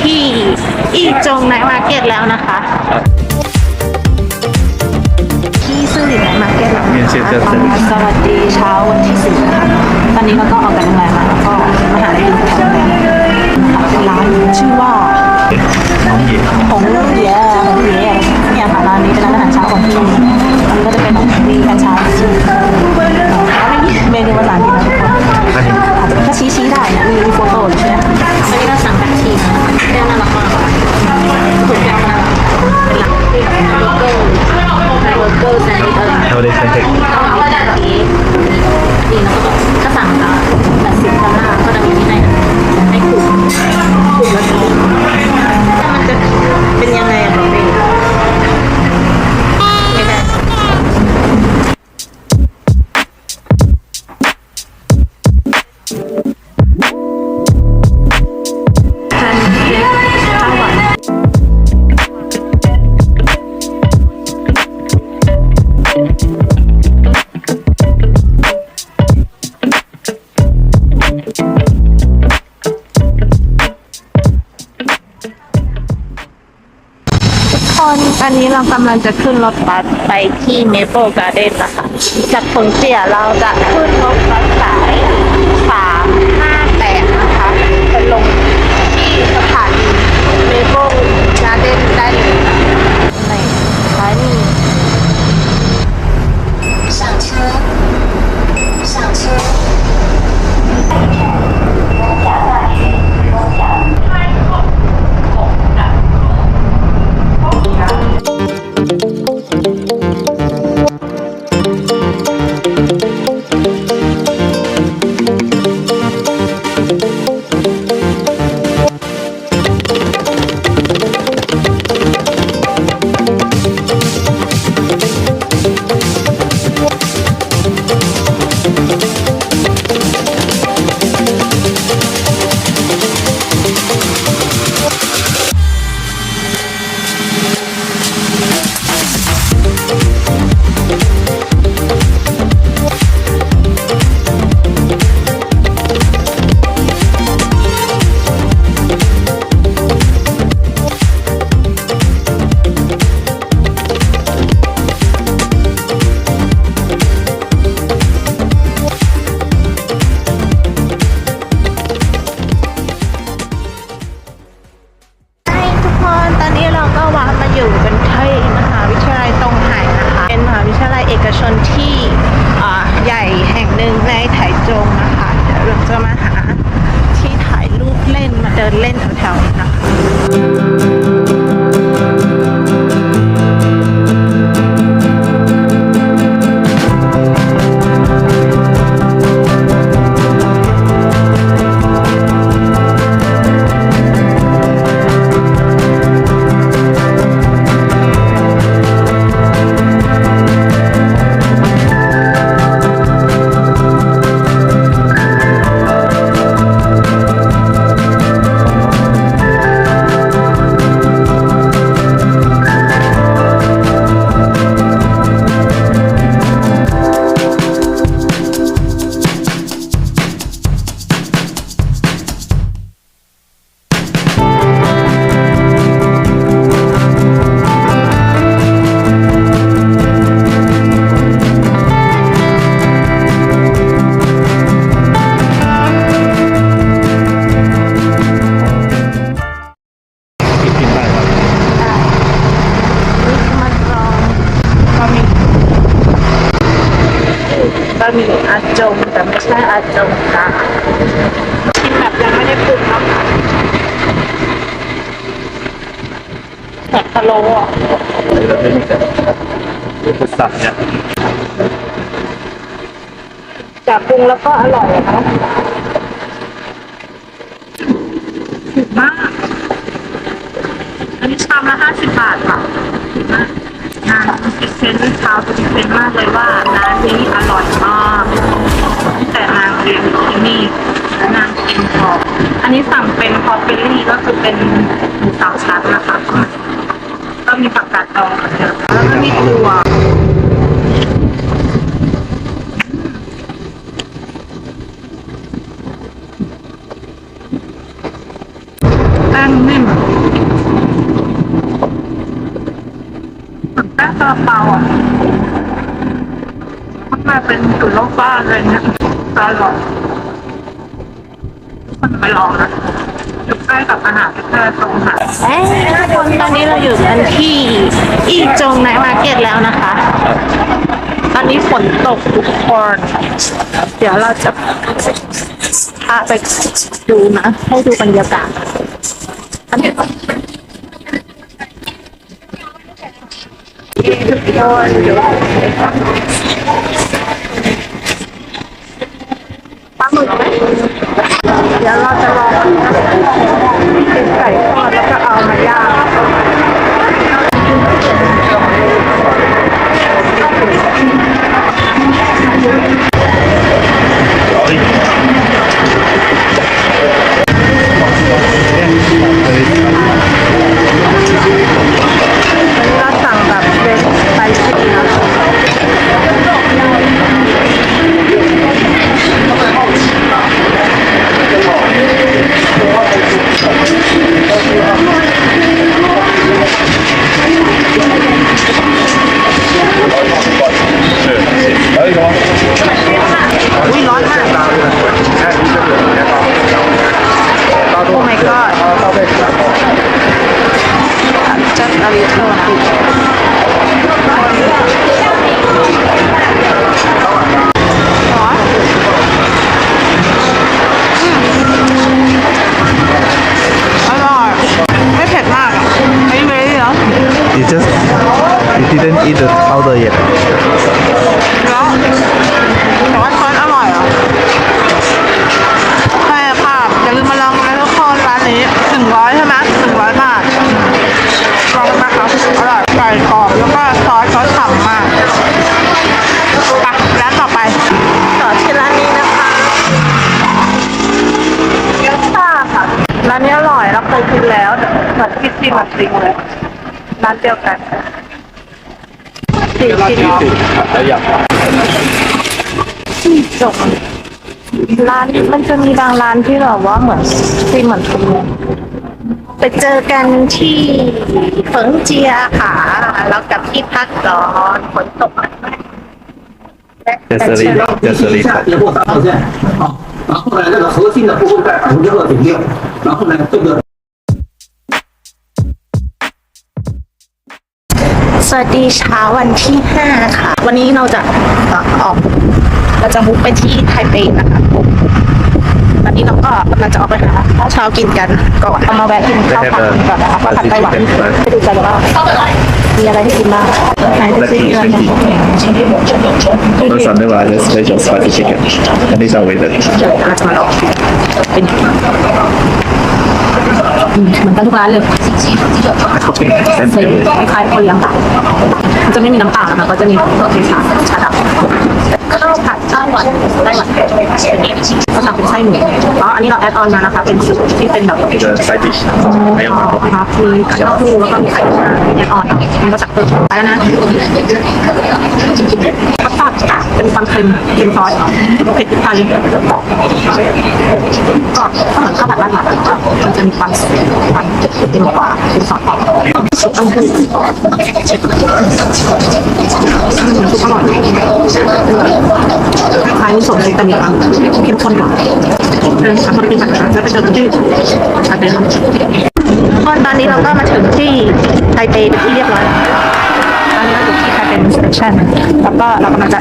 ที่อีจงไนท์มาร์เก็ตแล้วนะคะ ที่ซื่อหลินไนท์มาร์เก็ตแล้วเรียนนะเชียร์คะเจอร์เซนสวัสดีเช้าวันที่สี่นะคะตอนนี้เราก็ออกจากโรงแรมมาแล้วก็มาหาอะไรกินที่โรงแรมเป็นร้านชื่อว่า น้องหญิงหงเย่หงเย่เนี่ยค่ะร้านนี้เป็นร้านอาหารเช้าของที่นี่มันก็จะเป็นของมีกัญชาชื่อแล้วไม่มีเมนูภาษาอังกฤษนะทุกคนถ้าชี้ชี้ได้เนี่ยมีมีโฟโต้ใช่ไหมอันนี้เราสั่งแบบชีสนะคะแก้วน่ารักมากถูกแก้วน่ากเป็นหลักที่เบอร์เกอร์เบอร์เกอร์แซนด์วิชอะไรเท่าได้เซนเทคก็เอาแบบ อนนี้เรากำลังจะขึ้นรถบัสไปที่เมเปิลการ์เด้นนะคะ จากผงเสียเราจะขึ้นรถบัสสาย ภาษาเนี่ยจะปรุงแล้วก็อร่อยนะถูกมาก อันนี้ชามละห้าสิบบาทค่ะถูกมากนางพรีเซนต์ชาวพรีเซนต์มากเลยว่าร้านนี้อร่อยมากแต่นางเรียนอยู่ที่นี่และนางกินพออันนี้สั่งเป็นพอเฟลลี่ก็คือเป็นหมูสามชั้นนะคะก็มีผักกาดดองกับเดียวแล้วก็มีถั่ว นนิ่มแป้งซาลาเปาอะมันมาเป็นตุ๋นโกบ้าเลยนี่ยตาหลอกมันไปลองนะอยู่ใกล้กับอาหารใกล้ตรงหาเอ้ยทุกคนตอนนี้เราอยู่กันที่อีจงไนมาร์เก็ตแล้วนะคะ ตอนนี้ฝนตกทุกคนเดี๋ยวเราจะพาไปดูนะ ให้ดูบรรยากาศ เดี๋ยวเราจะลองเป็นไก่ทอดแล้วก็เอามาย่าง ที่ซีมันซิงเลย ร้านเดียวกันสี่ชิ้น แล้วอยาก จบร้านมันจะมีบางร้านที่แบบว่าเหมือนซีเหมือนทุนไปเจอกันที่เฟิงเจียค่ะ แล้วกับที่พักร้อนฝนตกหนักมาก just a little just a 下 little 跌破三号线啊，然后呢，这个核心的部分在百分之二点六，然后呢，这个。 สวัสดีเช้าวันที่5ค่ะ วันนี้เราจะเอ่อออกเราจะมุกไปที่ไทเปนะคะตอนนี้เราก็กำลังจะออกไปหาข้าวเช้ากินกันก่อนเอามาแวะกินข้าวผัดก่อนนะคะข้าวผัดไต้หวันไปดูกันว่ามีอะไรให้กินบ้างไหนดูซิมีอะไรบ้าง First on the right is special spicy chicken and these are with it เราจะมาลองเป็นอืมเหมือนกันทุก ร้านเลยใส่คล้ายๆโอเลี้ยงจะไม่มีน้ำเปล่านะคะก็จะมีเทชาชาดำ ผัดไต้หวันไต้หวันเขาทำเป็นไส้หมูอ๋ออันนี้เราแอดออนมานะคะ เป็นสูตรที่เป็นแบบ the side dish ไม่เอามาครับมีไข่ปูแล้วก็มีไข่ปลาแอดออนมันก็จะเพิ่มไปแล้วนะข้าวผัดเป็นความเค็มเค็มซอสเผ็ดพริกไทยก็เหมือนข้าวผัดบ้านเรามันจะมีความความเค็มกว่าเค็มซอสต้าหู้ซุปอร่อย คล้ายๆสมเลยแต่มีความเข้มข้นกว่าเดินทางมาเป็นแบบนั้นแล้วไปเจอนที่ชาเต้ตอนนี้เราก็มาถึงที่ไทเปเปนที่เรียบร้อยตอนนี้เราอยู่ที่ไทเปสเตชันแล้วก็เรากำลังจะ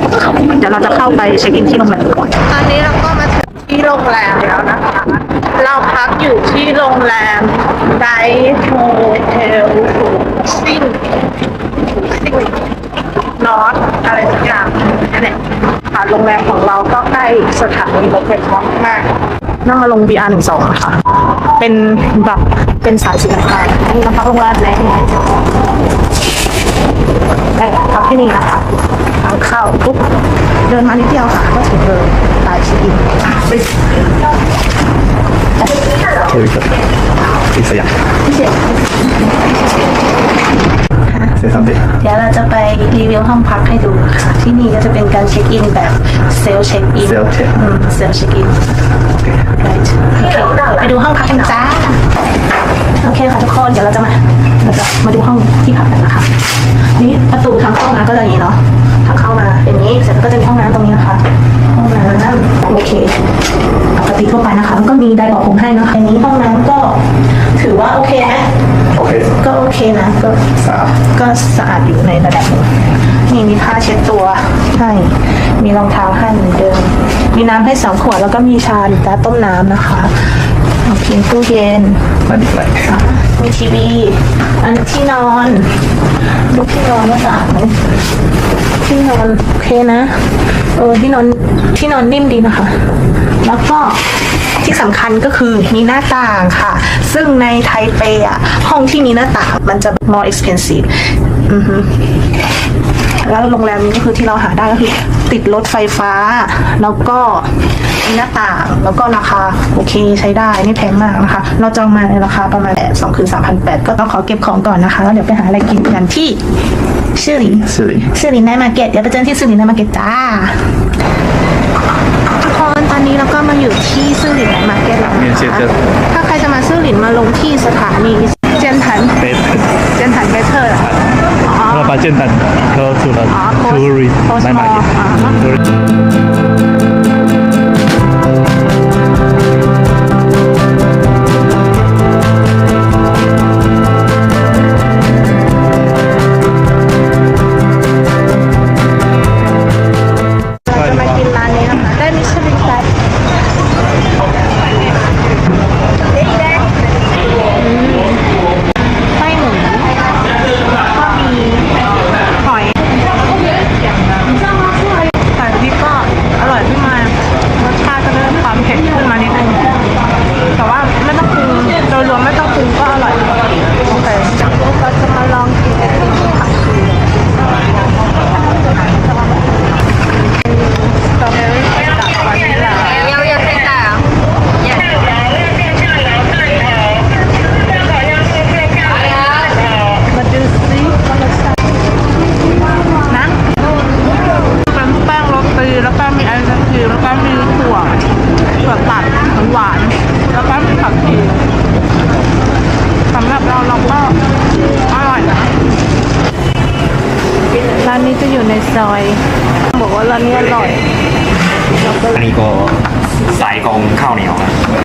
เดี๋ยวเราจะเข้าไปเช็คอินที่โรงแรมก่อนตอนนี้เราก็มาถึงที่โรงแรมแล้วนะคะ เราพักอยู่ที่โรงแรมไดโฮเทลซิ่งซิงนอตอะไรสักอย่างนั่แหละ ค่ะ โรงแรมของเราก็ใกล้สถานีรถไฟฟ้ามาก นั่งมาลง BR หนึ่งสองค่ะเป็นแบบเป็นสายสีน้ำตาลนี่นะคะโรงแรมแรกได้พักที่นี่นะคะทางเข้าปุ๊บเดินมานิดเดียวค่ะ ก็ถึงเลยสายสีอิน Here we go อีกสักอย่าง say something เดี๋ยวเราจะไปรีวิวห้องพักให้ดูค่ะ ที่นี่ก็จะเป็นการเช็คอินแบบเซลเช็คอิน Self check เซลเช็คอิน okay ไปดูห้องพักกันจ้า โอเคค่ะทุกคน เดี๋ยวเราจะมาเราจะมาดูห้องที่พักกันนะคะ นี่ประตูทางเข้ามาก็จะอย่างนี้เนาะ ทางเข้ามาเป็นนี้ เสร็จแล้วก็จะมีห้องน้ำตรงนี้นะคะ ห้องน้ำโอเค ปกติทั่วไปนะคะมันก็มีได้บอกผมในะก็สะอาดก็สะอาดอยู่ในระดับนี่มีผ้าเช็ดตัวให้มีรองเท้าให้เหมือนเดิม มีน้ำให้สองขวดแล้วก็มีชาดิตาต้มน้ำนะคะมีตู้เย็นมาดีไหมมีทีวี อันที่นอนดูที่นอนว่าสะอาดมที่นอนโอเคนะ เออที่นอนที่นอนนิ่มดีนะคะ แล้วก็ ที่สำคัญก็คือมีหน้าต่างค่ะ ซึ่งในไทเปอะห้องที่มีหน้าต่างมันจะ more expensive อือฮึแล้วโรงแรมนี้ก็คือที่เราหาได้ก็คือติดรถไฟฟ้า แล้วก็มีหน้าต่างแล้วก็ราคาโอเคใช้ได้ไม่แพงมากนะคะ เราจองมาในราคาประมาณสองคืนสามพันแปดก็ต้องขอเก็บของก่อนนะคะ แล้วเดี๋ยวไปหาอะไรกินกันที่ชื่อหลินสิริชื่อหลินไนท์มาร์เก็ตเดี๋ยวไปเจอที่ชื่อหลินไนท์มาร์เก็ตจ้าทุก คนตอนนี้เราก็มาอยู่ที่ซื่อหลินไนท์มาร์เก็ตแล้วเมียนนะเชียคะเจอร์ถ้าใครจะมาซื่อหลินมาลงที่สถานีเจียนถันเบสเจียนถันเบเทอร์อ๋อ เราไปเจนตันเขาสุรอ๋อทูริ Post ในมาร์เก็ต Mall อ๋อทู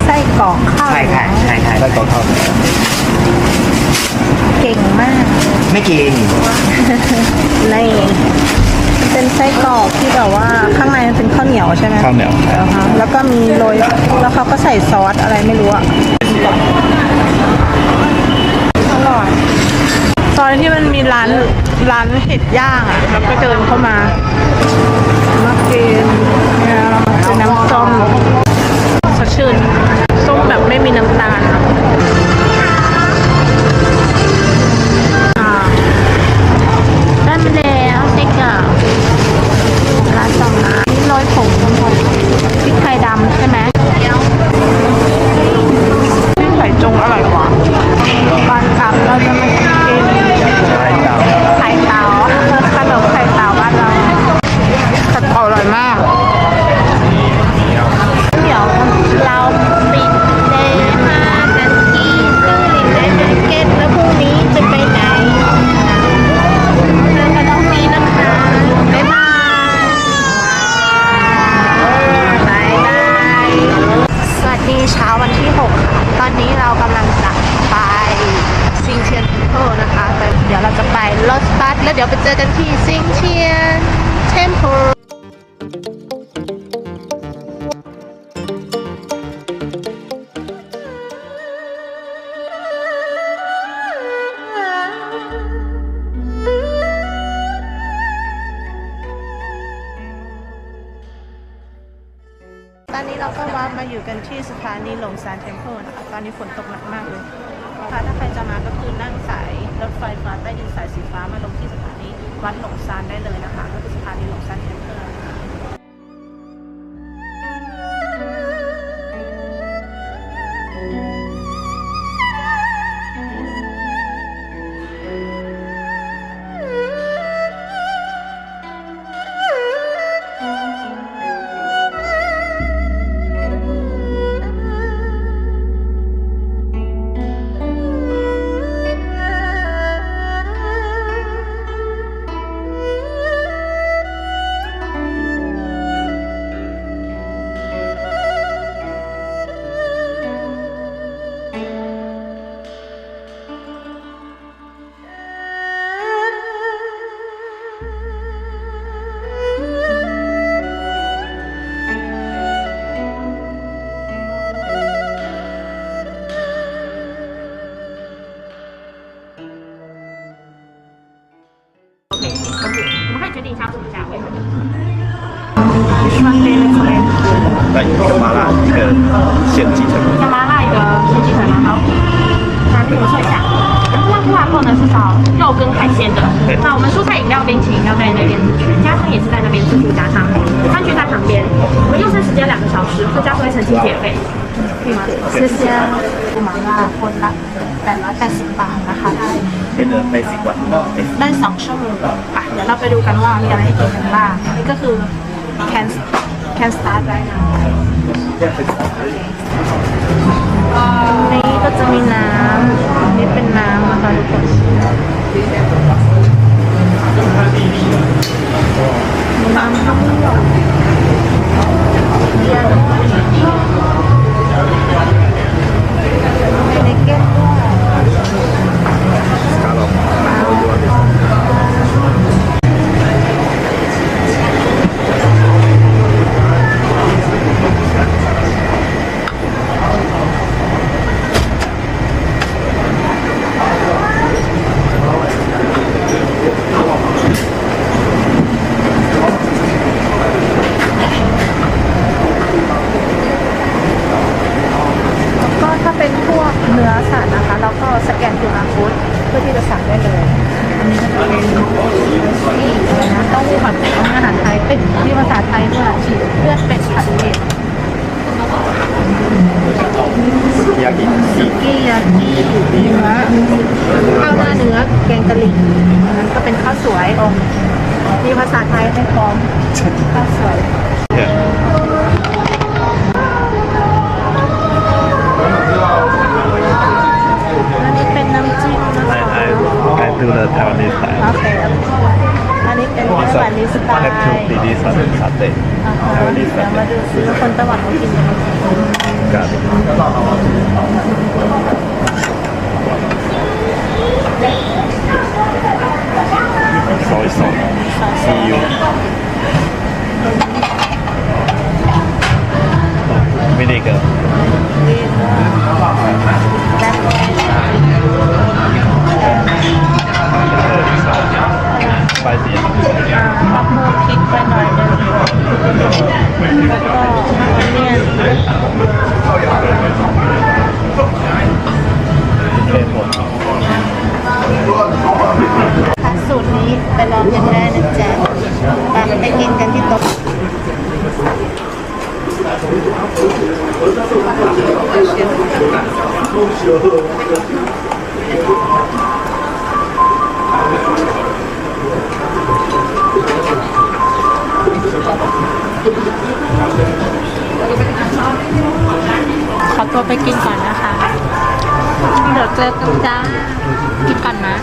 ไส้กรอกข้าวใช่ใช่ใช่ใช่ได้ก่อนเข้าเก่งมากไม่กินนี่เป็นไส้กรอกที่แบบว่าข้างในมันเป็นข้าวเหนียวใช่ไหมข้าวเหนียวแล้วค่ะแล้วก็มีโรยแล้วเขาก็ใส่ซอสอะไรไม่รู้อะอร่อยซอยที่มันมีร้านร้านเห็ดย่างอะแล้วก็เดินเข้ามามากินเนี่ยเรามากินน้ำส้ม สดชื่น ส้มแบบไม่มีน้ำตาล เราจะไปรถบัสแล้วเดี๋ยวไปเจอกันที่ซิงเชียนเทมเพิล 两个小时，会加收一层清洁费，可以吗？谢谢麻辣คนละแปดร้อยแปดสิบบาทนะคะ เป็นเบสิกวัน ได้สองชั่วโมงอ่ะเดี๋ยวเราไปดูกันว่ามีอะไรให้กินกันบ้างนี่ก็คือ can can start right now นี่ก็จะมีน้ำนี่เป็นน้ำนะคะทุกคนน้ำเย็นในแก้ว ด้วย ก็ถ้าเป็นพวกเนื้อสัตว์นะคะ เราก็สแกน QR code เพื่อที่จะสั่งได้เลย อันนี้ก็จะเป็นนี่อะไรนะเต้าหู้ผัดเป็ดอาหารไทยเป็นมีภาษาไทยด้วยฉีดเลือดเป็ดผัดเผ็ด ยากิ สุกี้ยากิเนื้อข้าวหน้าเนื้อแกงกะหรี่อันนั้นก็เป็นข้าวสวยมีภาษาไทยให้พร้อมข้าวสวย อันนี้เป็นน้ำจิ้มนะคะ I do the Taiwanese style โอ เคอันนี้เป็นไต้หวันนี้สไตล์ have to be this one satay อ่าฮะเดี๋ยวมาดูซิว่าคนไต้หวันเขากินยังไง got it ซอยสอง see you ขอตัวไปกินก่อนนะคะ เดี๋ยวเจอกันจ้า กินก่อนนะ